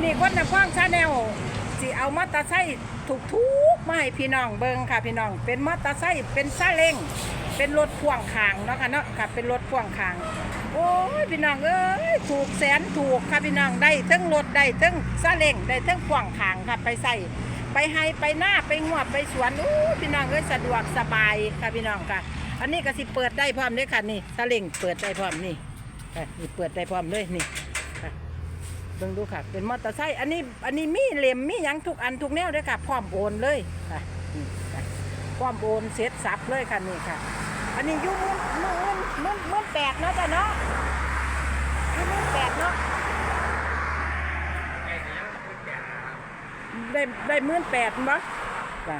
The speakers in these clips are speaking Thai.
อนี้คนนำพ้องชาแนลสิเอามอเตอร์ไซค์ถูกทุกมาให้พี่น้องเบิ่งค่ะพี่น้อง เป็นมอเตอร์ไซค์เป็นซาเล้งเป็นรถพ่วงขางเนาะค่ะเนาะค่ะเป็นรถพ่วงขาง โอ้ยพี่น้องเอ้ยถูกแสนถูกค่ะพี่น้องได้ทั้งรถได้ทั้งซาเล้งได้ทั้งพ่วงขางค่ะไปใส่ไปให้ไปหน้าไปงวดไปสวนโอ้ยพี่น้องเอ้ยสะดวกสบายค่ะพี่น้องค่ะ อันนี้ก็สิเปิดได้พร้อมเด้อค่ะนี่ซาเล้งเปิดได้พร้อมนี่ค่ะนี่เปิดได้พร้อมเลยนี่ เบิ่งดูค่ะ เป็นมอเตอร์ไซค์อันนี้อันนี้มีเหลี่ยมมีหยังทุกอันทุกแนวเลยค่ะ พร้อมโอนเลยค่ะนี่ค่ะพร้อมโอนเสร็จสับเลยค่ะนี่ค่ะ อันนี้อยุ่มื่นมื่นมื่นมื่นแปดเนาะจ้ะเนาะอยุ่มื่นแปดเนาะได้ได้มื่นแปดมั้งค่ะ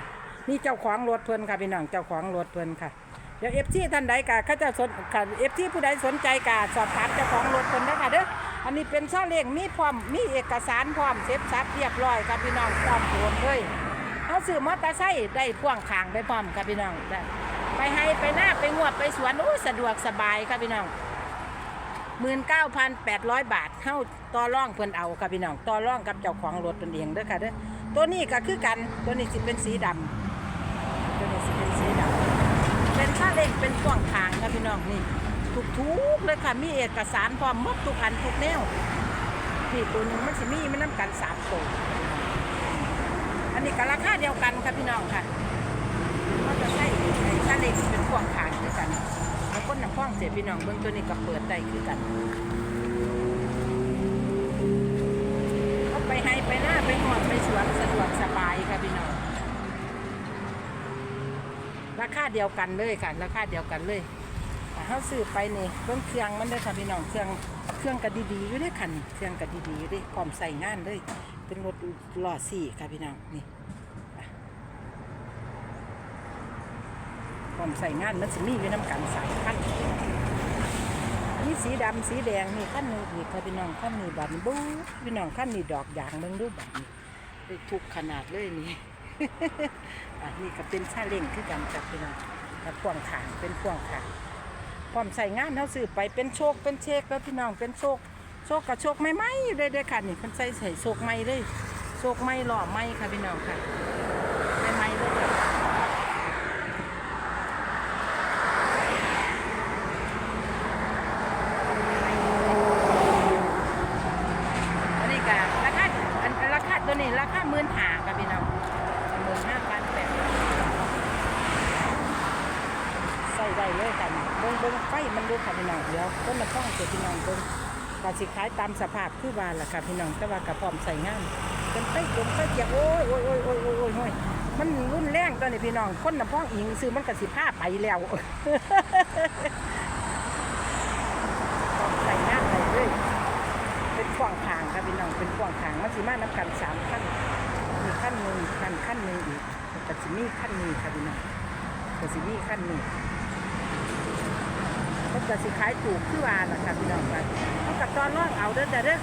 นี่เจ้าของรถเพิ่นค่ะพี่น้องเจ้าของรถเพิ่นค่ะ เดี๋ยวเอฟซีท่านใดกะเขาจะสนค่ะเอฟซีผู้ใดสนใจกะสอบถามเจ้าของรถเพิ่นได้ค่ะเด้อ อันนี้เป็นซาเล้งมีพร้อมมีเอกสารพร้อมเซ็บซับเรียบร้อยค่ะพี่น้องพร้อมโอนเลยเขาซื้อมอเตอร์ไซค์ได้พ่วงขางได้พร้อมค่ะพี่น้องได้ไปให้ไปหน้าไปงวดไปสวนโอ้สะดวกสบายค่ะพี่น้องหมื่นเก้าพันแปดร้อยบาทเข้าต่อร่องเพิ่นเอาค่ะพี่น้องต่อร่องกับเจ้าของรถตนเองเด้อค่ะเด้อตัวนี้ก็คือกันตัวนี้สิเป็นสีดำตัวนี้สิเป็นสีดำเป็นค่าเร่งเป็นพ่วงทางค่ะพี่น้องนี่ ถูกทุกเลยค่ะ มีเอกสารพร้อมมดทุกอันทุกแนวนี่ตัวหนึงมันสิมีมันน้ำกันสามตัวอันนี้ก็ราคาเดียวกันค่ะพี่น้องค่ะก็จะใช้ไอ้เร่งเป็นพ่วงทางด้วยกันแล้วคนน้ำพ้องเสียพี่น้องเบื้องตัวนี้ก็เปิดได้คือกันเขาไปให้ไปหน้าไปหอดไปสวนสะดวกสบายค่ะพี่น้องราคาเดียวกันเลยค่ะราคาเดียวกันเลย เขาซื้อไปนี่เบื้องเครื่องมันเลยค่ะพี่น้องเครื่องเครื่องก็ดีๆอยู่ด้วยค่ะนี่เครื่องก็ดีๆด้วยพร้อมใส่งานเลยเป็นรถหล้อสี่ค่ะพี่น้องนี่พร้อมใส่งานมันสิมีอยู่น้ำกันสามขั้นนี่สีดำสีแดงนี่ขั้นหนึงอีกค่ะพี่น้องขั้นนี้บันบูพี่น้องขั้นนี้ดอกยางเบิ่งดูบัดนี้ทุกขนาดเลยนี่อันนี้ก็เป็นชาเล้งคือกันจับพี่น้องกับพ่วงขางเป็นพ่วงขาง พร้อมใส่งานเท่าซื้อไปเป็นโชคเป็นเชคแล้วพี่น้องเป็นโชคโชคกับโชคไม่ไหมอยู่เลยเด้ค่ะนี่เพิ่นใส่ใส่โชคไม่เลยโชคไม่หล่อไม่ค่ะพี่น้องค่ะไม่ไม่เลยค่ะ อันนี้ก็ราคาอันราคาตัวนี้ราคาหมื่นหากับพี่น้องหมื่นห้าพันแปดใส่ได้เลยกัน เบิ้งไฟมันดูค่ะพี่น้องเดี๋ยวต้นละต้องเสียพี่น้องเบิ้งกสิขายตามสภาพคือว่าล่ะค่ะพี่น้องแต่ว่ากระพร้อมใส่งานเป็นไฟกลมไฟเจียโอ้ยโอ้ยโอ้ยโอ้ยโอ้ยโอ้ยโอ้ยมันรุ่นแรงตอนนี้พี่น้องคนน้ำพ้องอิงซื้อมันกระสิผ้าไปแล้วพร้อมใส่งานไปเลยเป็นขวางทางครับพี่น้องเป็นขวางทางมันสิมาน้ำกันสามขั้นมีขั้นหนึ่งขั้นขั้นหนึ่งอีกแต่สิมีขั้นหนี้ครับพี่น้องแต่สิมีขั้นหนี้มันจะสิขายถูกคือว่าล่ะครับพี่น้องครับเอากับตอนร่องเอาเด้อเด้อเด้อ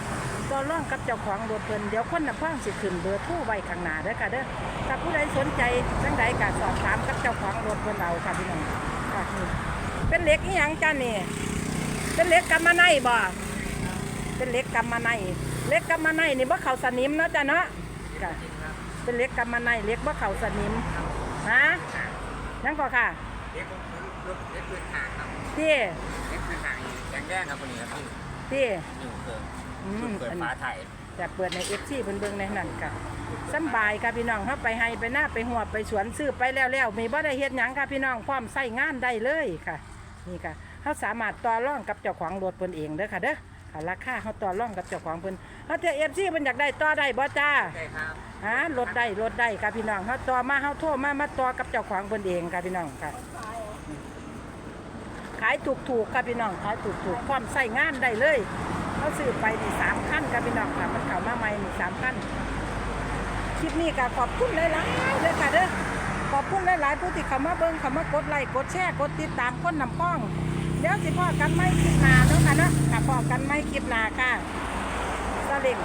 ตอนร่องกับเจ้าของรถเพิ่นเดี๋ยวคนน่ะพ่องสิขึ้นเบอร์โทรไว้ข้างหน้าเด้อค่ะเด้อถ้าผู้ใดสนใจจังใดก็สอบถามกับเจ้าของรถเพิ่นเอาค่ะพี่น้องค่ะเป็นเหล็กอีหยังจ้านี่ เป็นเหล็กกำมะไนบ่เป็นเหล็กกำมะไนเหล็กกำมะไนนี่บ่เขาสนิมเนาะจ้ะเนาะจ้ะเป็นเหล็กกำมะไนเหล็กบ่เขาสนิมฮะยังก็ค่ะเล็ก รถเล็กพื้นทางครับที่เล็กพื้นทางแดงแดงครับคนนี้ครับพี่ที่อยู่เกินอืมเปิดอันฝาไทยแต่เปิดในเอฟซีเพิ่นเบิ่งในนั้นค่ะสำบายค่ะพี่น้องเฮาไปให้ไปหน้าไปหัวไปสวนซื้อไปแล้วแล้วมีบ่ได้เฮ็ดหยังค่ะพี่น้องพร้อมใช้งานได้เลยค่ะ นี่ค่ะเฮาสามารถต่อรองกับเจ้าของรถเพิ่นเองเด้อค่ะเด้อค่ะราคาเฮาต่อรองกับเจ้าของเพิ่นเฮาเจอ FC เพิ่นอยากได้ต่อได้บ่จ้าใช่ครับฮะรถได้รถได้ค่ะพี่น้องเขาต่อมาเขาโทรมามาต่อกับเจ้าของเพิ่นเองค่ะพี่น้องค่ะ ขายถูกถูกๆค่ะพี่น้องขายถูกถูกๆพร้อมใส่งานได้เลยเขาซื้อไปนี่สามขั้นค่ะพี่น้องค่ะมันเข้ามาใหม่นี่สามขั้นคลิปนี้ก็ขอบคุณหลายๆเลยค่ะเด้อขอบคุณหลายๆผู้ที่เข้ามาเบิ่งเข้ามากดไลค์กดแชร์กดติดตามคนนำป้องเดี๋ยวสิพ่อกันไม่คลิปหน้าเนาะค่ะนะค่ะพ่อกันไม่คลิปหน้าค่ะสลิง